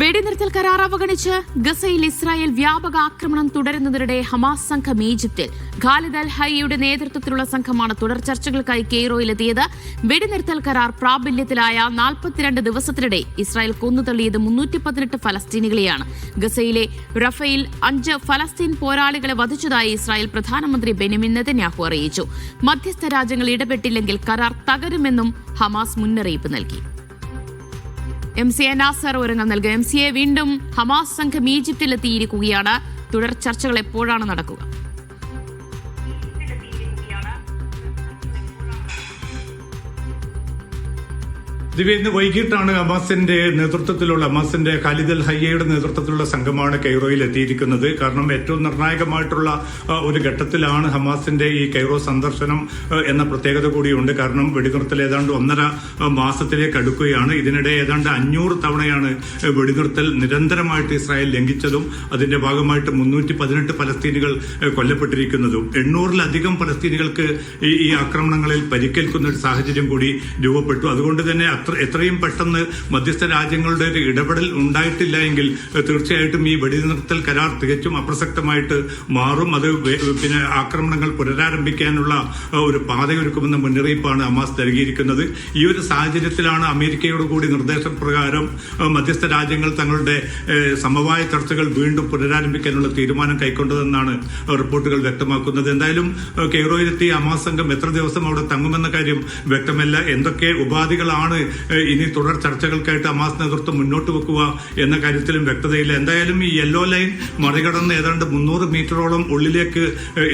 വെടിനിർത്തൽ കരാർ അവഗണിച്ച് ഗസയിൽ ഇസ്രായേൽ വ്യാപക ആക്രമണം തുടരുന്നതിനിടെ ഹമാസ് സംഘം ഈജിപ്തിൽ. ഖാലിദ് അൽ ഹൈയുടെ നേതൃത്വത്തിലുള്ള സംഘമാണ് തുടർ ചർച്ചകൾക്കായി കെയ്റോയിലെത്തിയത്. വെടിനിർത്തൽ കരാർ പ്രാബല്യത്തിലായ നാൽപ്പത്തിരണ്ട് ദിവസത്തിനിടെ ഇസ്രായേൽ കൊന്നുതള്ളിയത് മുന്നൂറ്റി പതിനെട്ട് ഫലസ്തീനികളെയാണ്. ഗസയിലെ റഫയിൽ അഞ്ച് ഫലസ്തീൻ പോരാളികളെ വധിച്ചതായി ഇസ്രായേൽ പ്രധാനമന്ത്രി ബെനിമിൻ നെതന്യാഹു അറിയിച്ചു. മധ്യസ്ഥ രാജ്യങ്ങൾ ഇടപെട്ടില്ലെങ്കിൽ കരാർ തകരുമെന്നും ഹമാസ് മുന്നറിയിപ്പ് നൽകി. എം സി എ നാസർ ഒരുങ്ങൽ നൽകുക എം സി എ വീണ്ടും ഹമാസ് സംഘം ഈജിപ്തിലെത്തിയിരിക്കുകയാണ്. തുടർ ചർച്ചകൾ എപ്പോഴാണ് നടക്കുക? ദിവ്യ ഇന്ന് വൈകിട്ടാണ് അമാസിന്റെ നേതൃത്വത്തിലുള്ള അമാസിന്റെ ഖാലിദൽ ഹയ്യയുടെ നേതൃത്വത്തിലുള്ള സംഘമാണ് കൈറോയിൽ എത്തിയിരിക്കുന്നത്. കാരണം ഏറ്റവും നിർണായകമായിട്ടുള്ള ഒരു ഘട്ടത്തിലാണ് ഹമാസിന്റെ ഈ കൈറോ സന്ദർശനം എന്ന പ്രത്യേകത കൂടിയുണ്ട്. കാരണം വെടിനിർത്തൽ ഏതാണ്ട് ഒന്നര മാസത്തിലേക്ക് അടുക്കുകയാണ്. ഇതിനിടെ ഏതാണ്ട് അഞ്ഞൂറ് തവണയാണ് വെടിനിർത്തൽ നിരന്തരമായിട്ട് ഇസ്രായേൽ ലംഘിച്ചതും അതിന്റെ ഭാഗമായിട്ട് മുന്നൂറ്റി പതിനെട്ട് പലസ്തീനികൾ കൊല്ലപ്പെട്ടിരിക്കുന്നതും. എണ്ണൂറിലധികം പലസ്തീനികൾക്ക് ഈ ആക്രമണങ്ങളിൽ പരിക്കേൽക്കുന്ന ഒരു സാഹചര്യം കൂടി രൂപപ്പെട്ടു. അതുകൊണ്ട് തന്നെ അത്ര എത്രയും പെട്ടെന്ന് മധ്യസ്ഥ രാജ്യങ്ങളുടെ ഒരു ഇടപെടൽ ഉണ്ടായിട്ടില്ല എങ്കിൽ തീർച്ചയായിട്ടും ഈ വെടിനിർത്തൽ കരാർ തികച്ചും അപ്രസക്തമായിട്ട് മാറും. അത് പിന്നെ ആക്രമണങ്ങൾ പുനരാരംഭിക്കാനുള്ള ഒരു പാതയൊരുക്കുമെന്ന മുന്നറിയിപ്പാണ് അമാസ് നൽകിയിരിക്കുന്നത്. ഈ ഒരു സാഹചര്യത്തിലാണ് അമേരിക്കയോട് കൂടി നിർദ്ദേശപ്രകാരം മധ്യസ്ഥ രാജ്യങ്ങൾ തങ്ങളുടെ സമവായ ചർച്ചകൾ വീണ്ടും പുനരാരംഭിക്കാനുള്ള തീരുമാനം കൈക്കൊണ്ടതെന്നാണ് റിപ്പോർട്ടുകൾ വ്യക്തമാക്കുന്നത്. എന്തായാലും കെയ്റോയിലെത്തി ഹമാസ് സംഘം എത്ര ദിവസം അവിടെ തങ്ങുമെന്ന കാര്യം വ്യക്തമല്ല. എന്തൊക്കെ ഉപാധികളാണ് ഇനി തുടർ ചർച്ചകൾക്കായിട്ട് ഹമാസ് നേതൃത്വം മുന്നോട്ട് വെക്കുക എന്ന കാര്യത്തിലും വ്യക്തതയില്ല. എന്തായാലും ഈ യെല്ലോ ലൈൻ മറികടന്ന് ഏതാണ്ട് മുന്നൂറ് മീറ്ററോളം ഉള്ളിലേക്ക്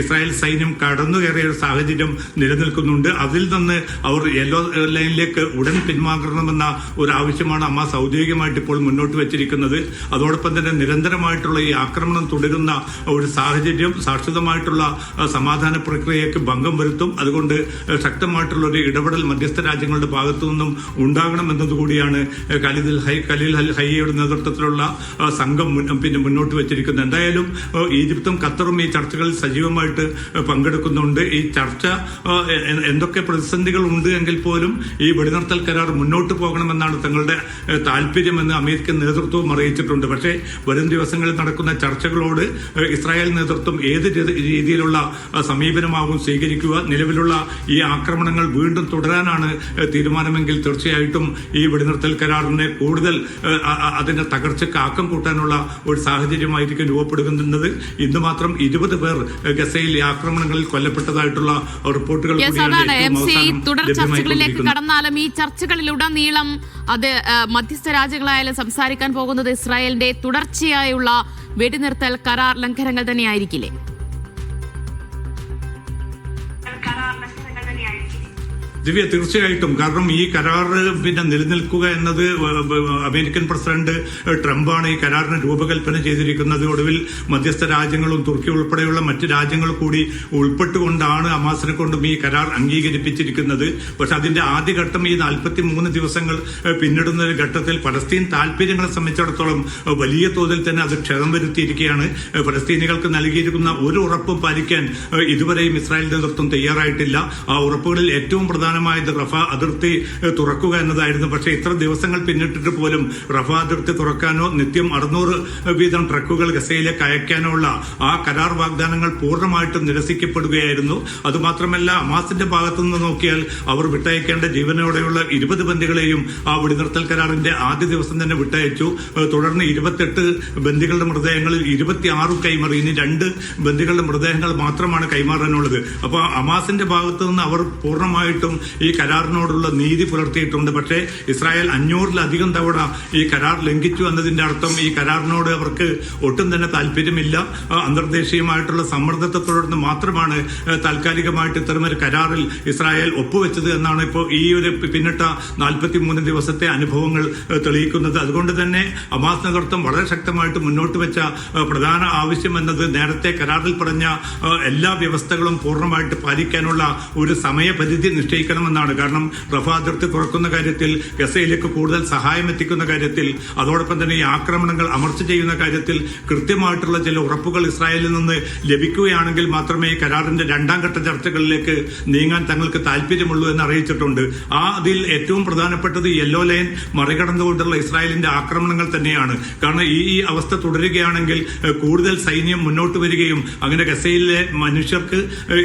ഇസ്രായേൽ സൈന്യം കടന്നു കയറിയ ഒരു സാഹചര്യം നിലനിൽക്കുന്നുണ്ട്. അതിൽ നിന്ന് അവർ യെല്ലോ ലൈനിലേക്ക് ഉടൻ പിന്മാറണമെന്ന ഒരു ആവശ്യമാണ് ഹമാസ് ഔദ്യോഗികമായിട്ട് ഇപ്പോൾ മുന്നോട്ട് വെച്ചിരിക്കുന്നത്. അതോടൊപ്പം തന്നെ നിരന്തരമായിട്ടുള്ള ഈ ആക്രമണം തുടരുന്ന ഒരു സാഹചര്യം സാക്ഷിതമായിട്ടുള്ള സമാധാന പ്രക്രിയയ്ക്ക് ഭംഗം വരുത്തും. അതുകൊണ്ട് ശക്തമായിട്ടുള്ള ഒരു ഇടപെടൽ മധ്യസ്ഥ രാജ്യങ്ങളുടെ ഭാഗത്തു നിന്നും ഉണ്ടാകണം എന്നതുകൂടിയാണ് ഖലീദ് ഹൈ കലിൽ അൽ ഹയ്യയുടെ നേതൃത്വത്തിലുള്ള സംഘം പിന്നെ മുന്നോട്ട് വെച്ചിരിക്കുന്നത്. എന്തായാലും ഈജിപ്തും ഖത്തറും ഈ ചർച്ചകളിൽ സജീവമായിട്ട് പങ്കെടുക്കുന്നുണ്ട്. ഈ ചർച്ച എന്തൊക്കെ പ്രതിസന്ധികൾ ഉണ്ട് എങ്കിൽ പോലും ഈ വെടിനിർത്തൽ കരാർ മുന്നോട്ട് പോകണമെന്നാണ് തങ്ങളുടെ താല്പര്യമെന്ന് അമേരിക്കൻ നേതൃത്വവും അറിയിച്ചിട്ടുണ്ട്. പക്ഷേ വരും ദിവസങ്ങളിൽ നടക്കുന്ന ചർച്ചകളോട് ഇസ്രായേൽ നേതൃത്വം ഏത് രീതിയിലുള്ള സമീപനമാകും സ്വീകരിക്കുക നിലവിലുള്ള ഈ ആക്രമണങ്ങൾ വീണ്ടും തുടരാനാണ് തീരുമാനമെങ്കിൽ തീരുമാനമെങ്കിൽ തീർച്ചയായിട്ടും ഈ വെടിനിർത്തൽ കരാറിനെ കൂടുതൽ അതിന്റെ തകർച്ചയ്ക്ക് ആക്കം കൂട്ടാനുള്ള ഒരു സാഹചര്യമായിരിക്കും രൂപപ്പെടുന്നത് ഇന്ന് മാത്രം ഇരുപത് പേർ ഗസയിൽ ഈ ആക്രമണങ്ങളിൽ കൊല്ലപ്പെട്ടതായിട്ടുള്ള റിപ്പോർട്ടുകൾ തുടർ ചർച്ചകളിലേക്ക്. കടന്നാലും ഈ ചർച്ചകളിലുടനീളം അത് മധ്യസ്ഥ രാജ്യങ്ങളായാലും സംസാരിക്കാൻ പോകുന്നത് ഇസ്രായേലിന്റെ തുടർച്ചയായുള്ള വെടിനിർത്തൽ കരാർ ലംഘനങ്ങൾ തന്നെയായിരിക്കില്ലേ? ദിവ്യ തീർച്ചയായിട്ടും. കാരണം ഈ കരാർ പിന്നെ നിലനിൽക്കുക എന്നത് അമേരിക്കൻ പ്രസിഡന്റ് ട്രംപാണ് ഈ കരാറിന് രൂപകൽപ്പന ചെയ്തിരിക്കുന്നത് ഒടുവിൽ മധ്യസ്ഥ രാജ്യങ്ങളും തുർക്കി ഉൾപ്പെടെയുള്ള മറ്റ് രാജ്യങ്ങൾ കൂടി ഉൾപ്പെട്ടുകൊണ്ടാണ് അമാസിനെ കൊണ്ടും ഈ കരാർ അംഗീകരിപ്പിച്ചിരിക്കുന്നത്. പക്ഷെ അതിന്റെ ആദ്യഘട്ടം ഈ നാൽപ്പത്തി മൂന്ന് ദിവസങ്ങൾ പിന്നിടുന്ന ഒരു ഘട്ടത്തിൽ പലസ്തീൻ താല്പര്യങ്ങളെ സംബന്ധിച്ചിടത്തോളം വലിയ തോതിൽ തന്നെ അത് ക്ഷതം വരുത്തിയിരിക്കുകയാണ്. ഫലസ്തീനികൾക്ക് നൽകിയിരിക്കുന്ന ഒരു ഉറപ്പും പാലിക്കാൻ ഇതുവരെയും ഇസ്രായേൽ നേതൃത്വം തയ്യാറായിട്ടില്ല. ആ ഉറപ്പുകളിൽ ഏറ്റവും പ്രധാനമായത് റഫ അതിർത്തി തുറക്കുക എന്നതായിരുന്നു. പക്ഷേ ഇത്ര ദിവസങ്ങൾ പിന്നിട്ടിട്ട് പോലും റഫ അതിർത്തി തുറക്കാനോ നിത്യം അറുന്നൂറ് വീതം ട്രക്കുകൾ ഗസയിലേക്ക് അയക്കാനോ ഉള്ള ആ കരാർ വാഗ്ദാനങ്ങൾ പൂർണമായിട്ടും നിരസിക്കപ്പെടുകയായിരുന്നു. അതുമാത്രമല്ല ഹമാസിന്റെ ഭാഗത്തു നിന്ന് നോക്കിയാൽ അവർ വിട്ടയക്കേണ്ട ജീവനോടെയുള്ള ഇരുപത് ബന്ദികളെയും ആ വെടിനിർത്തൽ കരാറിന്റെ ആദ്യ ദിവസം തന്നെ വിട്ടയച്ചു. തുടർന്ന് ഇരുപത്തെട്ട് ബന്ദികളുടെ മൃതദേഹങ്ങളിൽ ഇരുപത്തിയാറ് കൈമാറി. ഇനി രണ്ട് ബന്ദികളുടെ മൃതദേഹങ്ങൾ മാത്രമാണ് കൈമാറാനുള്ളത്. അപ്പോൾ ഹമാസിന്റെ ഭാഗത്തു നിന്ന് അവർ പൂർണമായിട്ടും ഈ കരാറിനോടുള്ള നീതി പുലർത്തിയിട്ടുണ്ട്. പക്ഷേ ഇസ്രായേൽ അഞ്ഞൂറിലധികം തവണ ഈ കരാർ ലംഘിച്ചു എന്നതിന്റെ അർത്ഥം ഈ കരാറിനോട് അവർക്ക് ഒട്ടും തന്നെ താല്പര്യമില്ല. അന്തർദേശീയമായിട്ടുള്ള സമ്മർദ്ദത്തെ തുടർന്ന് മാത്രമാണ് താൽക്കാലികമായിട്ട് ഇത്തരമൊരു കരാറിൽ ഇസ്രായേൽ ഒപ്പുവെച്ചത് എന്നാണ് ഇപ്പോൾ ഈ ഒരു പിന്നിട്ട നാൽപ്പത്തി മൂന്ന് ദിവസത്തെ അനുഭവങ്ങൾ തെളിയിക്കുന്നത്. അതുകൊണ്ട് തന്നെ അമാസ് നേതൃത്വം വളരെ ശക്തമായിട്ട് മുന്നോട്ട് വെച്ച പ്രധാന ആവശ്യം എന്നത് നേരത്തെ കരാറിൽ പറഞ്ഞ എല്ലാ വ്യവസ്ഥകളും പൂർണമായിട്ട് പാലിക്കാനുള്ള ഒരു സമയപരിധി നിശ്ചയിക്കുക സ്വീകരിക്കണമെന്നാണ് കാരണം റഫ അതിർത്തി തുറക്കുന്ന കാര്യത്തിൽ ഗസയിലേക്ക് കൂടുതൽ സഹായം എത്തിക്കുന്ന കാര്യത്തിൽ അതോടൊപ്പം തന്നെ ഈ ആക്രമണങ്ങൾ അമർച്ച ചെയ്യുന്ന കാര്യത്തിൽ കൃത്യമായിട്ടുള്ള ചില ഉറപ്പുകൾ ഇസ്രായേലിൽ നിന്ന് ലഭിക്കുകയാണെങ്കിൽ മാത്രമേ കരാറിന്റെ രണ്ടാം ഘട്ട ചർച്ചകളിലേക്ക് നീങ്ങാൻ തങ്ങൾക്ക് താല്പര്യമുള്ളൂ എന്ന് അറിയിച്ചിട്ടുണ്ട്. ആ അതിൽ ഏറ്റവും പ്രധാനപ്പെട്ടത് യെല്ലോ ലൈൻ മറികടന്നുകൊണ്ടുള്ള ഇസ്രായേലിന്റെ ആക്രമണങ്ങൾ തന്നെയാണ്. കാരണം ഈ ഈ അവസ്ഥ തുടരുകയാണെങ്കിൽ കൂടുതൽ സൈന്യം മുന്നോട്ട് വരികയും അങ്ങനെ ഗസയിലെ മനുഷ്യർക്ക്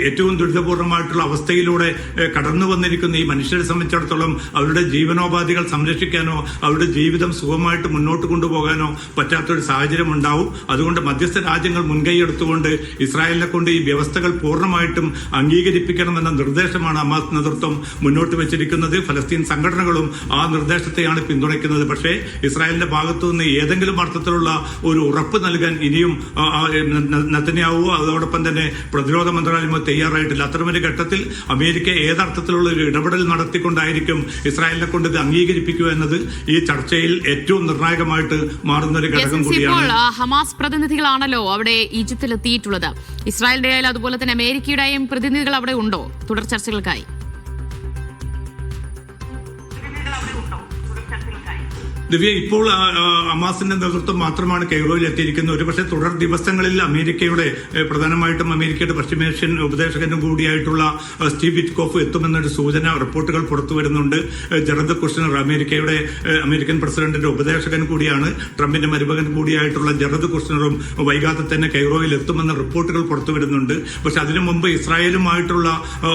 ഏറ്റവും ദുരിതപൂർണമായിട്ടുള്ള അവസ്ഥയിലൂടെ കടന്നു വന്നിരിക്കുന്ന ഈ മനുഷ്യരെ സംബന്ധിച്ചിടത്തോളം അവരുടെ ജീവനോപാധികൾ സംരക്ഷിക്കാനോ അവരുടെ ജീവിതം സുഖമായിട്ട് മുന്നോട്ട് കൊണ്ടുപോകാനോ പറ്റാത്തൊരു സാഹചര്യം ഉണ്ടാവും. അതുകൊണ്ട് മധ്യസ്ഥ രാജ്യങ്ങൾ മുൻകൈയെടുത്തുകൊണ്ട് ഇസ്രായേലിനെ കൊണ്ട് ഈ വ്യവസ്ഥകൾ പൂർണമായിട്ടും അംഗീകരിപ്പിക്കണമെന്ന നിർദ്ദേശമാണ് അമാസ് നേതൃത്വം മുന്നോട്ട് വെച്ചിരിക്കുന്നത്. ഫലസ്തീൻ സംഘടനകളും ആ നിർദ്ദേശത്തെയാണ് പിന്തുണയ്ക്കുന്നത്. പക്ഷേ ഇസ്രായേലിന്റെ ഭാഗത്തു നിന്ന് ഏതെങ്കിലും അർത്ഥത്തിലുള്ള ഒരു ഉറപ്പ് നൽകാൻ ഇനിയും നെതന്യാഹു അതോടൊപ്പം തന്നെ പ്രതിരോധ മന്ത്രാലയമോ തയ്യാറായിട്ടില്ല. അത്തരമൊരു ഘട്ടത്തിൽ അമേരിക്ക ഏതർത്ഥത്തിലുള്ള ഒരു ഇടപെടൽ നടത്തിക്കൊണ്ടായിരിക്കും ഇസ്രായേലിനെ കൊണ്ട് ഇത് അംഗീകരിപ്പിക്കുക എന്നത് ഈ ചർച്ചയിൽ ഏറ്റവും നിർണായകമായിട്ട് മാറുന്ന ഒരു ഘടകം കൂടിയാണ്. ഹമാസ് പ്രതിനിധികളാണല്ലോ അവിടെ ഈജിപ്തിൽ എത്തിയിട്ടുള്ളത് ഇസ്രായേലിന്റെ അതുപോലെ തന്നെ അമേരിക്കയുടെയും പ്രതിനിധികൾ അവിടെ ഉണ്ടോ? തുടർ ചർച്ചകൾക്കായി. ദിവ്യ ഇപ്പോൾ അമാസിന്റെ നേതൃത്വം മാത്രമാണ് കൈറോയിൽ എത്തിയിരിക്കുന്നത് ഒരുപക്ഷെ തുടർ ദിവസങ്ങളിൽ അമേരിക്കയുടെ പ്രധാനമായിട്ടും അമേരിക്കയുടെ പശ്ചിമേഷ്യൻ ഉപദേശകനും കൂടിയായിട്ടുള്ള സ്റ്റീവ് വിറ്റ്കോഫ് എത്തുമെന്നൊരു സൂചന റിപ്പോർട്ടുകൾ പുറത്തു വരുന്നുണ്ട്. ജനത കുഷ്ണർ അമേരിക്കയുടെ അമേരിക്കൻ പ്രസിഡന്റിന്റെ ഉപദേശകൻ കൂടിയാണ്. ട്രംപിന്റെ മരുമകൻ കൂടിയായിട്ടുള്ള ജനത കുഷ്ണറും വൈകാതെ തന്നെ കെയ്റോയിൽ എത്തുമെന്ന റിപ്പോർട്ടുകൾ പുറത്തു വരുന്നുണ്ട്. പക്ഷെ അതിനു മുമ്പ് ഇസ്രായേലുമായിട്ടുള്ള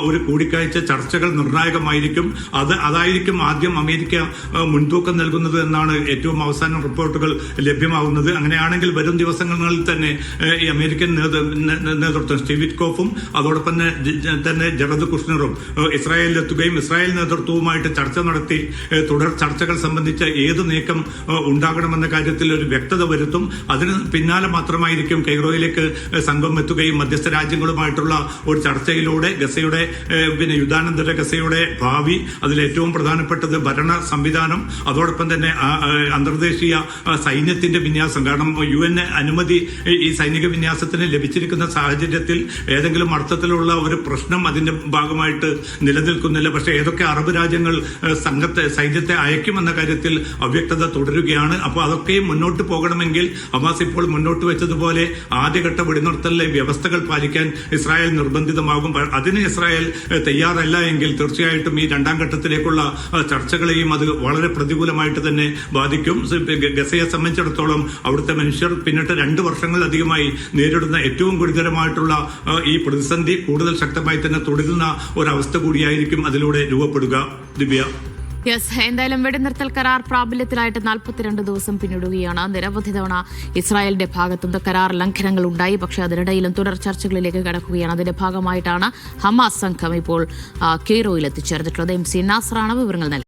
ഒരു കൂടിക്കാഴ്ച ചർച്ചകൾ നിർണായകമായിരിക്കും. അത് അതായിരിക്കും ആദ്യം അമേരിക്ക മുൻതൂക്കം നൽകുന്നത് എന്നാണ് ഏറ്റവും അവസാനം റിപ്പോർട്ടുകൾ ലഭ്യമാകുന്നത്. അങ്ങനെയാണെങ്കിൽ വരും ദിവസങ്ങളിൽ തന്നെ ഈ അമേരിക്കൻ നേതൃത്വം സ്റ്റീവിറ്റ് കോഫും അതോടൊപ്പം തന്നെ ജഗത് കുഷ്ണറും ഇസ്രായേലിലെത്തുകയും ഇസ്രായേൽ നേതൃത്വവുമായിട്ട് ചർച്ച നടത്തി തുടർ ചർച്ചകൾ സംബന്ധിച്ച ഏത് നീക്കം ഉണ്ടാകണമെന്ന കാര്യത്തിൽ ഒരു വ്യക്തത വരുത്തും. അതിന് പിന്നാലെ മാത്രമായിരിക്കും കൈറോയിലേക്ക് ഏ, സംഘം എത്തുകയും മധ്യസ്ഥ രാജ്യങ്ങളുമായിട്ടുള്ള ഒരു ചർച്ചയിലൂടെ ഗസയുടെ പിന്നെ യുദ്ധാനന്തര ഗസയുടെ ഭാവി അതിൽ ഏറ്റവും പ്രധാനപ്പെട്ടത് ഭരണ സംവിധാനം അതോടൊപ്പം തന്നെ ആ, അന്തർദേശീയ സൈന്യത്തിന്റെ വിന്യാസം. കാരണം യു എൻ അനുമതി ഈ- സൈനിക വിന്യാസത്തിന് ലഭിച്ചിരിക്കുന്ന സാഹചര്യത്തിൽ ഏതെങ്കിലും അർത്ഥത്തിലുള്ള ഒരു പ്രശ്നം അതിന്റെ ഭാഗമായിട്ട് നിലനിൽക്കുന്നില്ല. പക്ഷേ ഏതൊക്കെ അറബ് രാജ്യങ്ങൾ സംഘത്തെ സൈന്യത്തെ അയക്കുമെന്ന കാര്യത്തിൽ അവ്യക്തത തുടരുകയാണ്. അപ്പോൾ അതൊക്കെയും മുന്നോട്ട് പോകണമെങ്കിൽ ഹമാസ് ഇപ്പോൾ മുന്നോട്ട് വെച്ചതുപോലെ ആദ്യഘട്ട വെടിനിർത്തലിലെ വ്യവസ്ഥകൾ പാലിക്കാൻ ഇസ്രായേൽ നിർബന്ധിതമാകും. അതിന് ഇസ്രായേൽ തയ്യാറല്ല എങ്കിൽ തീർച്ചയായിട്ടും ഈ രണ്ടാം ഘട്ടത്തിലേക്കുള്ള ചർച്ചകളെയും അത് വളരെ പ്രതികൂലമായിട്ട് തന്നെ ബാധിക്കും. ഗസയെ സംബന്ധിച്ചിടത്തോളം അവിടുത്തെ മനുഷ്യർ പിന്നിട്ട് രണ്ട് വർഷങ്ങളിലധികമായി നേരിടുന്ന ഏറ്റവും ഗുരുതരമായിട്ടുള്ള ഈ പ്രതിസന്ധി കൂടുതൽ ശക്തമായി തന്നെ തുടരുന്ന ഒരവസ്ഥ കൂടിയായിരിക്കും അതിലൂടെ രൂപപ്പെടുക. ദിവ്യ. യെസ് എന്തായാലും വെടിനിർത്തൽ കരാർ പ്രാബല്യത്തിലായിട്ട് നാൽപ്പത്തിരണ്ട് ദിവസം പിന്നിടുകയാണ്. നിരവധി തവണ ഇസ്രായേലിന്റെ ഭാഗത്തുനിന്ന് കരാർ ലംഘനങ്ങൾ ഉണ്ടായി. പക്ഷേ അതിനിടയിലും തുടർ ചർച്ചകളിലേക്ക് കടക്കുകയാണ്. അതിന്റെ ഭാഗമായിട്ടാണ് ഹമാസ് സംഘം ഇപ്പോൾ കെയ്റോയിൽ എത്തിച്ചേർന്നിട്ടുള്ളത്. എം സി നാസറാണ് വിവരങ്ങൾ നൽകിയത്.